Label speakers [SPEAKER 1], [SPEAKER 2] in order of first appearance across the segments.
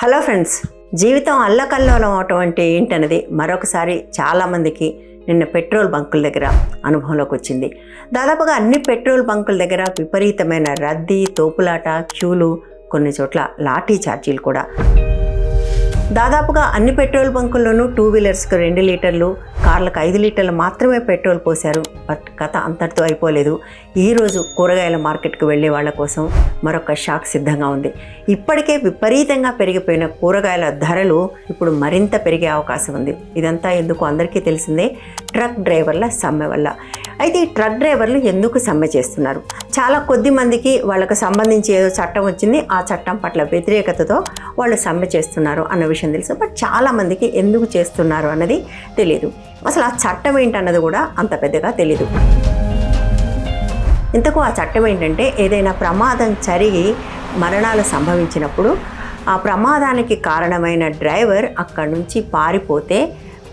[SPEAKER 1] Hello friends జీవితం అల్లకల్లోలం అవటం అంటే ఏంటన్నది మరొకసారి చాలామందికి నిన్న పెట్రోల్ బంకుల దగ్గర అనుభవంలోకి వచ్చింది. దాదాపుగా అన్ని పెట్రోల్ బంకుల దగ్గర విపరీతమైన రద్దీ తోపులాట క్యూలు కొన్ని చోట్ల లాఠీ ఛార్జీలు కూడా. దాదాపుగా అన్ని పెట్రోల్ బంకుల్లోనూ టూ వీలర్స్కి రెండు లీటర్లు కార్లకు ఐదు లీటర్లు మాత్రమే పెట్రోల్ పోశారు. బట్ కథ అంతటితో అయిపోలేదు. ఈరోజు కూరగాయల మార్కెట్కి వెళ్ళే వాళ్ళ కోసం మరొక షాక్ సిద్ధంగా ఉంది. ఇప్పటికే విపరీతంగా పెరిగిపోయిన కూరగాయల ధరలు ఇప్పుడు మరింత పెరిగే అవకాశం ఉంది. ఇదంతా ఎందుకు అందరికీ తెలిసిందే? ట్రక్ డ్రైవర్ల సమ్మె వల్ల. అయితే ఈ ట్రక్ డ్రైవర్లు ఎందుకు సమ్మె చేస్తున్నారు? చాలా కొద్ది మందికి వాళ్ళకు సంబంధించి ఏదో చట్టం వచ్చింది. ఆ చట్టం పట్ల వ్యతిరేకతతో వాళ్ళు సమ్మె చేస్తున్నారు అన్న విషయం తెలుసు. బట్ చాలామందికి ఎందుకు చేస్తున్నారు అన్నది తెలియదు అసలు ఆ చట్టం ఏంటన్నది కూడా అంత పెద్దగా తెలియదు ఇంతకు ఆ చట్టం ఏంటంటే ఏదైనా ప్రమాదం జరిగి మరణాలు సంభవించినప్పుడు ఆ ప్రమాదానికి కారణమైన డ్రైవర్ అక్కడి నుంచి పారిపోతే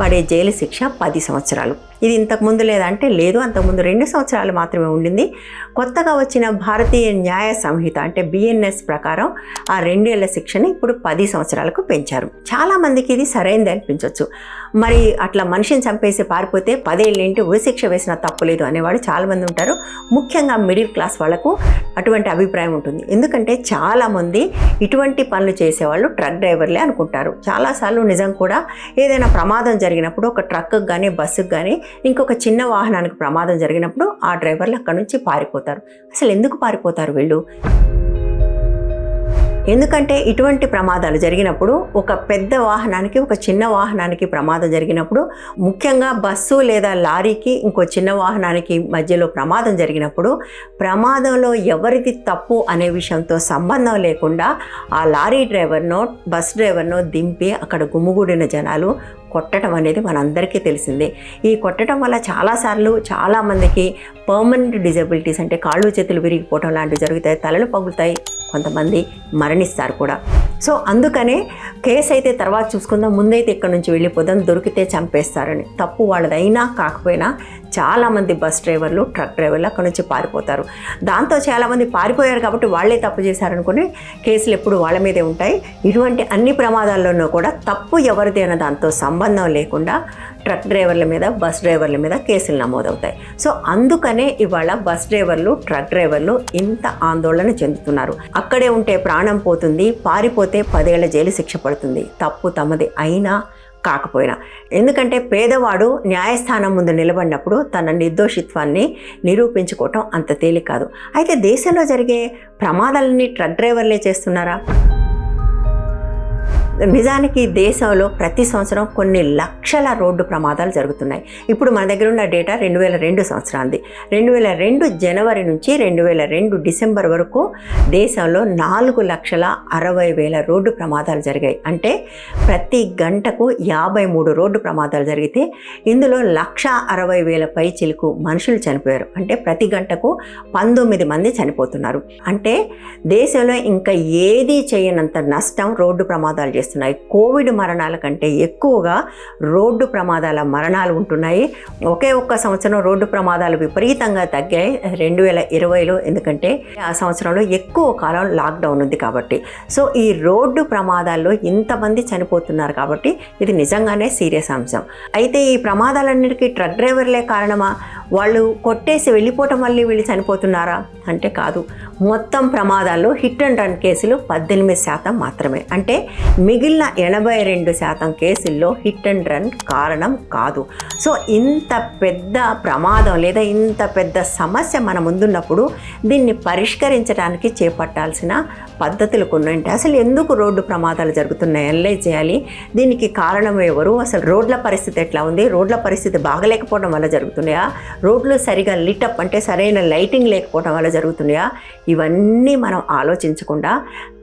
[SPEAKER 1] పడే జైలు శిక్ష పది సంవత్సరాలు. ఇది ఇంతకుముందు లేదంటే లేదు అంతకుముందు రెండు సంవత్సరాలు మాత్రమే ఉండింది. కొత్తగా వచ్చిన భారతీయ న్యాయ సంహిత అంటే బిఎన్ఎస్ ప్రకారం ఆ రెండేళ్ళ శిక్షని ఇప్పుడు పది సంవత్సరాలకు పెంచారు. చాలామందికి ఇది సరైనది అనిపించవచ్చు మరి అట్లా మనిషిని చంపేసి పారిపోతే పదేళ్ళేంటి ఉరిశిక్ష వేసిన తప్పులేదు అనేవాళ్ళు చాలామంది ఉంటారు. ముఖ్యంగా మిడిల్ క్లాస్ వాళ్ళకు అటువంటి అభిప్రాయం ఉంటుంది. ఎందుకంటే చాలామంది ఇటువంటి పనులు చేసేవాళ్ళు ట్రక్ డ్రైవర్లే అనుకుంటారు. చాలాసార్లు నిజం కూడా ఏదైనా ప్రమాదం జరిగినప్పుడు ఒక ట్రక్కు కానీ బస్సుకు కానీ ఇంకొక చిన్న వాహనానికి ప్రమాదం జరిగినప్పుడు ఆ డ్రైవర్లు అక్కడి నుంచి పారిపోతారు. అసలు ఎందుకు పారిపోతారు వీళ్ళు? ఎందుకంటే ఇటువంటి ప్రమాదాలు జరిగినప్పుడు ఒక పెద్ద వాహనానికి ఒక చిన్న వాహనానికి ప్రమాదం జరిగినప్పుడు ముఖ్యంగా బస్సు లేదా లారీకి ఇంకో చిన్న వాహనానికి మధ్యలో ప్రమాదం జరిగినప్పుడు ప్రమాదంలో ఎవరిది తప్పు అనే విషయంతో సంబంధం లేకుండా ఆ లారీ డ్రైవర్నో బస్ డ్రైవర్నో దింపి అక్కడ గుమ్ముగూడిన జనాలు కొట్టడం అనేది మనందరికీ తెలిసిందే. ఈ కొట్టడం వల్ల చాలాసార్లు చాలామందికి పర్మనెంట్ డిజబిలిటీస్ అంటే కాళ్ళు చేతులు విరిగిపోవడం లాంటివి జరుగుతాయి తలలు పగులుతాయి కొంతమంది మరణిస్తారు కూడా. సో అందుకనే కేసు అయితే తర్వాత చూసుకుందాం ముందైతే ఇక్కడ నుంచి వెళ్ళిపోదాం దొరికితే చంపేస్తారని. తప్పు వాళ్ళదైనా కాకపోయినా చాలామంది బస్ డ్రైవర్లు ట్రక్ డ్రైవర్లు అక్కడ నుంచి పారిపోతారు. దాంతో చాలామంది పారిపోయారు కాబట్టి వాళ్ళే తప్పు చేశారనుకుని కేసులు ఎప్పుడు వాళ్ళ మీదే ఉంటాయి. ఇటువంటి అన్ని ప్రమాదాల్లోనూ కూడా తప్పు ఎవరిది అన్న దాంతో సంబంధం లేకుండా ట్రక్ డ్రైవర్ల మీద బస్ డ్రైవర్ల మీద కేసులు నమోదవుతాయి. సో అందుకనే ఇవాళ బస్ డ్రైవర్లు ట్రక్ డ్రైవర్లు ఇంత ఆందోళన చెందుతున్నారు. అక్కడే ఉంటే ప్రాణం పోతుంది పారిపోతే పదేళ్ళ జైలు శిక్ష పడుతుంది. తప్పు తమది అయినా కాకపోయినా. ఎందుకంటే పేదవాడు న్యాయస్థానం ముందు నిలబడినప్పుడు తన నిర్దోషిత్వాన్ని నిరూపించుకోవటం అంత తేలిక కాదు. అయితే దేశంలో జరిగే ప్రమాదాలన్నీ ట్రక్ డ్రైవర్లే చేస్తున్నారా? నిజానికి దేశంలో ప్రతి సంవత్సరం కొన్ని లక్షల రోడ్డు ప్రమాదాలు జరుగుతున్నాయి. ఇప్పుడు మన దగ్గర ఉన్న డేటా రెండు వేల రెండు సంవత్సరాంది రెండు వేల రెండు జనవరి నుంచి రెండు వేల రెండు డిసెంబర్ వరకు దేశంలో నాలుగు లక్షల అరవై వేల రోడ్డు ప్రమాదాలు జరిగాయి. అంటే ప్రతి గంటకు యాభై మూడు రోడ్డు ప్రమాదాలు జరిగితే ఇందులో లక్ష అరవై వేల పై చిలుకు మనుషులు చనిపోయారు. అంటే ప్రతి గంటకు పంతొమ్మిది మంది చనిపోతున్నారు. అంటే దేశంలో ఇంకా ఏది చేయనంత నష్టం రోడ్డు ప్రమాదాలు చేస్తారు చేస్తున్నాయి. కోవిడ్ మరణాల కంటే ఎక్కువగా రోడ్డు ప్రమాదాల మరణాలు ఉంటున్నాయి. ఒకే ఒక్క సంవత్సరం రోడ్డు ప్రమాదాలు విపరీతంగా తగ్గాయి. రెండు వేల ఇరవైలో ఎందుకంటే ఆ సంవత్సరంలో ఎక్కువ కాలం లాక్డౌన్ ఉంది కాబట్టి. సో ఈ రోడ్డు ప్రమాదాల్లో ఇంతమంది చనిపోతున్నారు కాబట్టి ఇది నిజంగానే సీరియస్ అంశం. అయితే ఈ ప్రమాదాలన్నిటికీ ట్రక్ డ్రైవర్లే కారణమా? వాళ్ళు కొట్టేసి వెళ్ళిపోవటం వల్ల వీళ్ళు చనిపోతున్నారా? అంటే కాదు. మొత్తం ప్రమాదాల్లో హిట్ అండ్ రన్ కేసులు పద్దెనిమిది శాతం మాత్రమే. అంటే మిగిలిన ఎనభై రెండు శాతం కేసుల్లో హిట్ అండ్ రన్ కారణం కాదు. సో ఇంత పెద్ద ప్రమాదం లేదా ఇంత పెద్ద సమస్య మన ముందున్నప్పుడు దీన్ని పరిష్కరించడానికి చేపట్టాల్సిన పద్ధతులు కొన్ని ఉంటాయి. అసలు ఎందుకు రోడ్డు ప్రమాదాలు జరుగుతున్నాయి? అనలైజ్ చేయాలి? దీనికి కారణం ఎవరు? అసలు రోడ్ల పరిస్థితి ఎట్లా ఉంది? రోడ్ల పరిస్థితి బాగలేకపోవడం వల్ల జరుగుతున్నాయా? రోడ్లు సరిగా లిటప్ అంటే సరైన లైటింగ్ లేకపోవడం వల్ల జరుగుతున్నాయా? ఇవన్నీ మనం ఆలోచించకుండా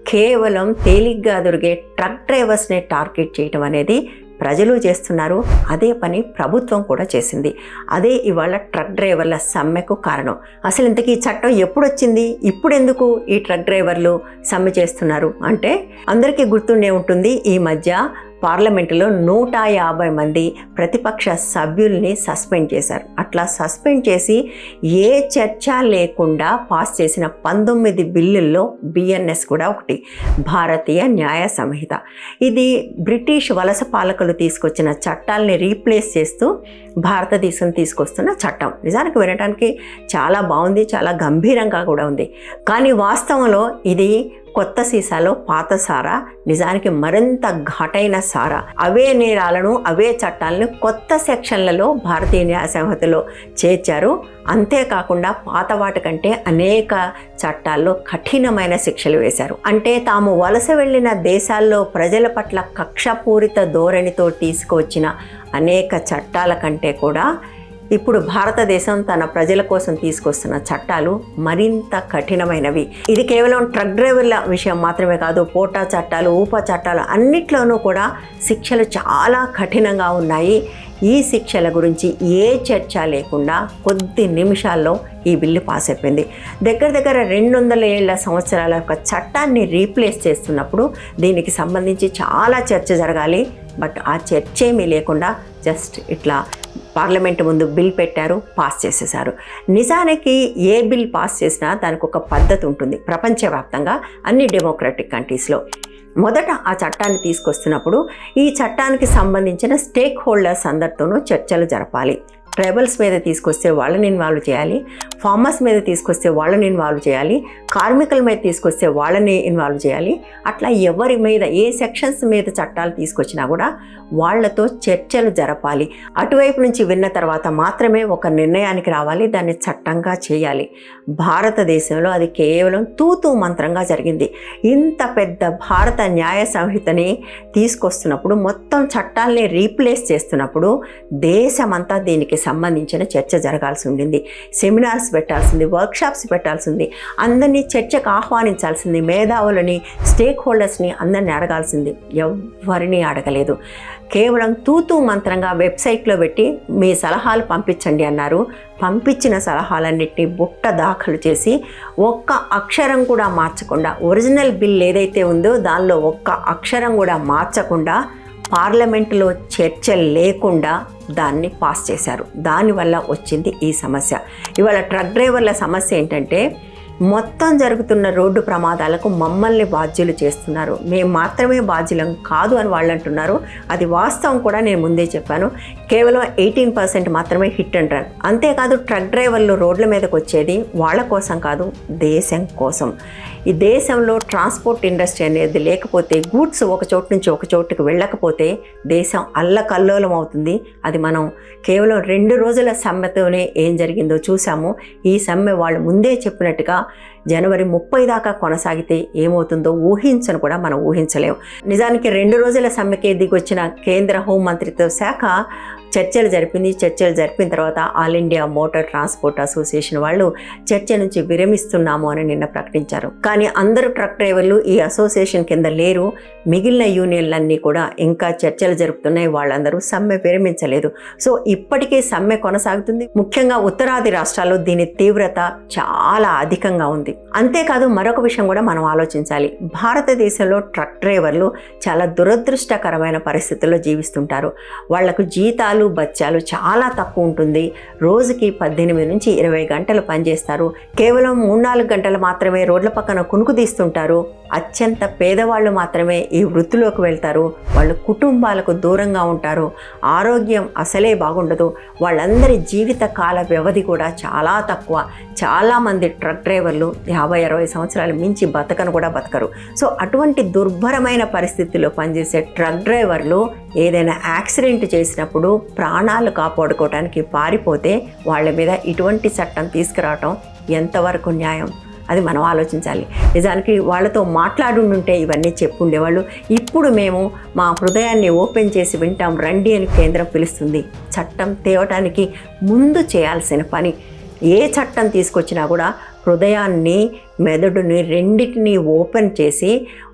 [SPEAKER 1] కేవలం తేలిగ్గా దొరికే ట్రక్ డ్రైవర్స్ని టార్గెట్ చేయటం అనేది ప్రజలు చేస్తున్నారు. అదే పని ప్రభుత్వం కూడా చేసింది. అదే ఇవాళ ట్రక్ డ్రైవర్ల సమ్మెకు కారణం. అసలు ఇంతకీ ఈ చట్టం ఎప్పుడు వచ్చింది ఇప్పుడు ఎందుకు ఈ ట్రక్ డ్రైవర్లు సమ్మె చేస్తున్నారు? అంటే అందరికీ గుర్తుండే ఉంటుంది ఈ మధ్య పార్లమెంటులో నూట యాభై మంది ప్రతిపక్ష సభ్యుల్ని సస్పెండ్ చేశారు. అట్లా సస్పెండ్ చేసి ఏ చర్చ లేకుండా పాస్ చేసిన పంతొమ్మిది బిల్లుల్లో బిఎన్ఎస్ కూడా ఒకటి భారతీయ న్యాయ సంహిత. ఇది బ్రిటిష్ వలస పాలకులు తీసుకొచ్చిన చట్టాలని రీప్లేస్ చేస్తూ భారతదేశం తీసుకొస్తున్న చట్టం. నిజానికి వినడానికి చాలా బాగుంది చాలా గంభీరంగా కూడా ఉంది. కానీ వాస్తవంలో ఇది కొత్త సీసాలో పాత సారా నిజానికి మరింత ఘాటైన సారా. అవే నేరాలను అవే చట్టాలను కొత్త సెక్షన్లలో భారతీయ న్యాయ సంహితలో చేర్చారు. అంతేకాకుండా పాత వాటి కంటే అనేక చట్టాల్లో కఠినమైన శిక్షలు వేశారు. అంటే తాము వలస వెళ్ళిన దేశాల్లో ప్రజల పట్ల కక్షపూరిత ధోరణితో తీసుకువచ్చిన అనేక చట్టాల కంటే కూడా ఇప్పుడు భారతదేశం తన ప్రజల కోసం తీసుకొస్తున్న చట్టాలు మరింత కఠినమైనవి. ఇది కేవలం ట్రక్ డ్రైవర్ల విషయం మాత్రమే కాదు పోటా చట్టాలు ఊప చట్టాలు అన్నిట్లోనూ కూడా శిక్షలు చాలా కఠినంగా ఉన్నాయి. ఈ శిక్షల గురించి ఏ చర్చ లేకుండా కొద్ది నిమిషాల్లో ఈ బిల్లు పాస్ అయిపోయింది. దగ్గర దగ్గర రెండు వందల ఏళ్ళ సంవత్సరాల యొక్క చట్టాన్ని రీప్లేస్ చేస్తున్నప్పుడు దీనికి సంబంధించి చాలా చర్చ జరగాలి. బట్ ఆ చర్చ ఏమీ లేకుండా జస్ట్ ఇట్లా పార్లమెంట్ ముందు బిల్ పెట్టారు పాస్ చేసేశారు. నిజానికి ఏ బిల్ పాస్ చేసినా దానికి ఒక పద్ధతి ఉంటుంది ప్రపంచవ్యాప్తంగా అన్ని డెమోక్రటిక్ కంట్రీస్లో. మొదట ఆ చట్టాన్ని తీసుకొస్తున్నప్పుడు ఈ చట్టానికి సంబంధించిన స్టేక్ హోల్డర్స్ అందరితోనూ చర్చలు జరపాలి. ట్రైబల్స్ మీద తీసుకొస్తే వాళ్ళని ఇన్వాల్వ్ చేయాలి ఫార్మర్స్ మీద తీసుకొస్తే వాళ్ళని ఇన్వాల్వ్ చేయాలి కార్మికుల మీద తీసుకొస్తే వాళ్ళని ఇన్వాల్వ్ చేయాలి. అట్లా ఎవరి మీద ఏ సెక్షన్స్ మీద చట్టాలు తీసుకొచ్చినా కూడా వాళ్ళతో చర్చలు జరపాలి. అటువైపు నుంచి విన్న తర్వాత మాత్రమే ఒక నిర్ణయానికి రావాలి దాన్ని చట్టంగా చేయాలి. భారతదేశంలో అది కేవలం తూతూ మంత్రంగా జరిగింది. ఇంత పెద్ద భారత న్యాయ సంహితని తీసుకొస్తున్నప్పుడు మొత్తం చట్టాలని రీప్లేస్ చేస్తున్నప్పుడు దేశమంతా దీనికి సంబంధించిన చర్చ జరగాల్సి ఉండింది. సెమినార్స్ పెట్టాల్సింది వర్క్షాప్స్ పెట్టాల్సింది. అందరినీ చర్చకు ఆహ్వానించాల్సింది మేధావులని స్టేక్ హోల్డర్స్ని అందరినీ అడగాల్సింది. ఎవరిని అడగలేదు. కేవలం తూతూ మంత్రంగా వెబ్సైట్లో పెట్టి మీ సలహాలు పంపించండి అన్నారు. పంపించిన సలహాలన్నింటినీ బుట్ట దాఖలు చేసి ఒక్క అక్షరం కూడా మార్చకుండా ఒరిజినల్ బిల్ ఏదైతే ఉందో దానిలో ఒక్క అక్షరం కూడా మార్చకుండా పార్లమెంటులో చర్చ లేకుండా దాన్ని పాస్ చేశారు. దానివల్ల వచ్చింది ఈ సమస్య. ఇవాళ ట్రక్ డ్రైవర్ల సమస్య ఏంటంటే మొత్తం జరుగుతున్న రోడ్డు ప్రమాదాలకు మమ్మల్ని బాధ్యులు చేస్తున్నారు. మేము మాత్రమే బాధ్యులం కాదు అని వాళ్ళు అంటున్నారు. అది వాస్తవం కూడా నేను ముందే చెప్పాను. కేవలం ఎయిటీన్ పర్సెంట్ మాత్రమే హిట్ అండ్ రన్. అంతేకాదు ట్రక్ డ్రైవర్లు రోడ్ల మీదకి వచ్చేది వాళ్ళ కోసం కాదు దేశం కోసం. ఈ దేశంలో ట్రాన్స్పోర్ట్ ఇండస్ట్రీ అనేది లేకపోతే గూడ్స్ ఒక చోటు నుంచి ఒక చోటుకు వెళ్ళకపోతే దేశం అల్లకల్లోలం అవుతుంది. అది మనం కేవలం రెండు రోజుల సమ్మెతోనే ఏం జరిగిందో చూసాము ఈ సమ్మె వాళ్ళు ముందే చెప్పినట్టుగా జనవరి ముప్పై దాకా కొనసాగితే ఏమవుతుందో ఊహించను కూడా మనం ఊహించలేము నిజానికి రెండు రోజుల సమ్మెకే దిగొచ్చిన కేంద్ర హోంమంత్రిత్వ శాఖ చర్చలు జరిపింది. చర్చలు జరిపిన తర్వాత all India motor transport association వాళ్ళు చర్చ నుంచి విరమిస్తున్నాము అని నిన్న ప్రకటించారు. కానీ అందరు ట్రక్ డ్రైవర్లు ఈ అసోసియేషన్ కింద లేరు. మిగిలిన యూనియన్లన్నీ కూడా ఇంకా చర్చలు జరుపుతున్నాయి. వాళ్ళందరూ సమ్మె విరమించలేదు. సో ఇప్పటికే సమ్మె కొనసాగుతుంది. ముఖ్యంగా ఉత్తరాది రాష్ట్రాల్లో దీని తీవ్రత చాలా అధికంగా ఉంది. అంతేకాదు మరొక విషయం కూడా మనం ఆలోచించాలి. భారతదేశంలో ట్రక్ డ్రైవర్లు చాలా దురదృష్టకరమైన పరిస్థితుల్లో జీవిస్తుంటారు. వాళ్ళకు జీతాలు బత్యాలు చాలా తక్కువ ఉంటుంది. రోజుకి పద్దెనిమిది నుంచి ఇరవై గంటలు పనిచేస్తారు. కేవలం మూడు నాలుగు గంటలు మాత్రమే రోడ్ల పక్కన కునుకు తీస్తుంటారు. అత్యంత పేదవాళ్ళు మాత్రమే ఈ వృత్తిలోకి వెళ్తారు. వాళ్ళు కుటుంబాలకు దూరంగా ఉంటారు. ఆరోగ్యం అసలే బాగుండదు. వాళ్ళందరి జీవిత కాల వ్యవధి కూడా చాలా తక్కువ. చాలామంది ట్రక్ డ్రైవర్లు యాభై అరవై సంవత్సరాలు మించి బతకను కూడా బతకరు. సో అటువంటి దుర్భరమైన పరిస్థితుల్లో పనిచేసే ట్రక్ డ్రైవర్లు ఏదైనా యాక్సిడెంట్ చేసినప్పుడు ప్రాణాలు కాపాడుకోవడానికి పారిపోతే వాళ్ళ మీద ఇటువంటి చట్టం తీసుకురావటం ఎంతవరకు న్యాయం? అది మనం ఆలోచించాలి. నిజానికి వాళ్ళతో మాట్లాడుంటే ఇవన్నీ చెప్పుండేవాళ్ళు. ఇప్పుడు మేము మా హృదయాన్ని ఓపెన్ చేసి వింటాం రండి అని కేంద్రం పిలుస్తుంది. చట్టం తేవటానికి ముందు చేయాల్సిన పని ఏ చట్టం తీసుకొచ్చినా కూడా హృదయాన్ని మెదడుని రెండింటినీ ఓపెన్ చేసి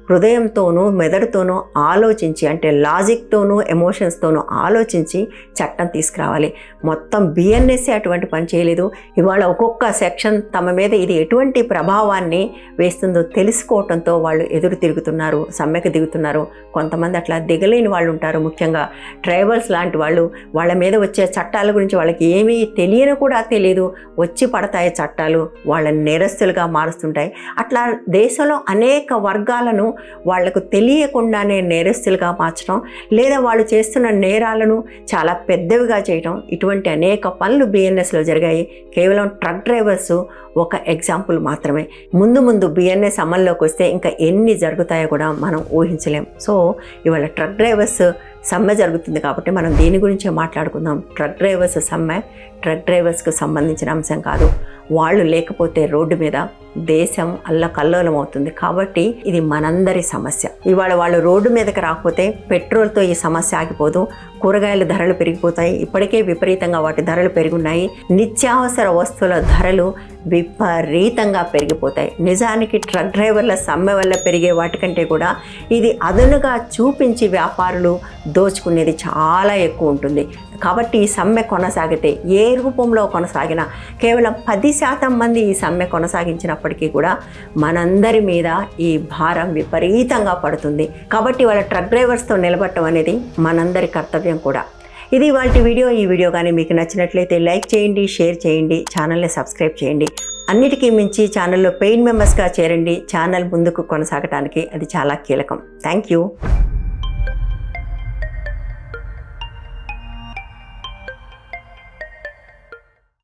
[SPEAKER 1] హృదయంతోనూ మెదడుతోనూ ఆలోచించి అంటే లాజిక్తోనూ ఎమోషన్స్తోనూ ఆలోచించి చట్టం తీసుకురావాలి. మొత్తం బిఎన్ఎస్ఏ అటువంటి పని చేయలేదు. ఇవాళ ఒక్కొక్క సెక్షన్ తమ మీద ఇది ఎటువంటి ప్రభావాన్ని వేస్తుందో తెలుసుకోవటంతో వాళ్ళు ఎదురు తిరుగుతున్నారు సమ్మెకు దిగుతున్నారు. కొంతమంది అట్లా దిగలేని వాళ్ళు ఉంటారు ముఖ్యంగా. ట్రైబల్స్ లాంటి వాళ్ళు వాళ్ళ మీద వచ్చే చట్టాల గురించి వాళ్ళకి ఏమీ తెలియని కూడా తెలియదు వచ్చి పడతాయి చట్టాలు వాళ్ళని నేరస్తులుగా మారుస్తుంటాయి. అట్లా దేశంలో అనేక వర్గాలను వాళ్ళకు తెలియకుండానే నేరస్తులుగా మార్చడం లేదా వాళ్ళు చేస్తున్న నేరాలను చాలా పెద్దవిగా చేయడం ఇటువంటి అనేక పనులు బిఎన్ఎస్లో జరిగాయి. కేవలం ట్రక్ డ్రైవర్స్ ఒక ఎగ్జాంపుల్ మాత్రమే. ముందు ముందు బిఎన్ఎస్ అమల్లోకి వస్తే ఇంకా ఎన్ని జరుగుతాయో కూడా మనం ఊహించలేం. సో ఇవాళ ట్రక్ డ్రైవర్స్ సమ్మె జరుగుతుంది కాబట్టి మనం దీని గురించే మాట్లాడుకుందాం. ట్రక్ డ్రైవర్స్ సమ్మె ట్రక్ డ్రైవర్స్కు సంబంధించిన అంశం కాదు. వాళ్ళు లేకపోతే రోడ్డు మీద దేశం అల్లకల్లోలం అవుతుంది కాబట్టి ఇది మనందరి సమస్య. ఇవాళ వాళ్ళు రోడ్డు మీదకి రాకపోతే పెట్రోల్తో ఈ సమస్య ఆగిపోదు. కూరగాయల ధరలు పెరిగిపోతాయి. ఇప్పటికే విపరీతంగా వాటి ధరలు పెరుగున్నాయి నిత్యావసర వస్తువుల ధరలు విపరీతంగా పెరిగిపోతాయి. నిజానికి ట్రక్ డ్రైవర్ల సమ్మె వల్ల పెరిగే వాటికంటే కూడా ఇది అదనుగా చూపించి వ్యాపారులు దోచుకునేది చాలా ఎక్కువ ఉంటుంది. కాబట్టి ఈ సమ్మె కొనసాగితే ఏ రూపంలో కొనసాగినా కేవలం పది శాతం మంది ఈ సమ్మె కొనసాగించినప్పటికీ కూడా మనందరి మీద ఈ భారం విపరీతంగా పడుతుంది. కాబట్టి వాళ్ళ ట్రక్ డ్రైవర్స్తో నిలబడటం అనేది మనందరి కర్తవ్యం కూడా. ఇది వాటి వీడియో. ఈ వీడియో కానీ మీకు నచ్చినట్లయితే లైక్ చేయండి షేర్ చేయండి ఛానల్ని సబ్స్క్రైబ్ చేయండి. అన్నిటికీ మించి ఛానల్లో పెయిన్ మెంబర్స్గా చేరండి. ఛానల్ ముందుకు కొనసాగడానికి అది చాలా కీలకం. Thank you.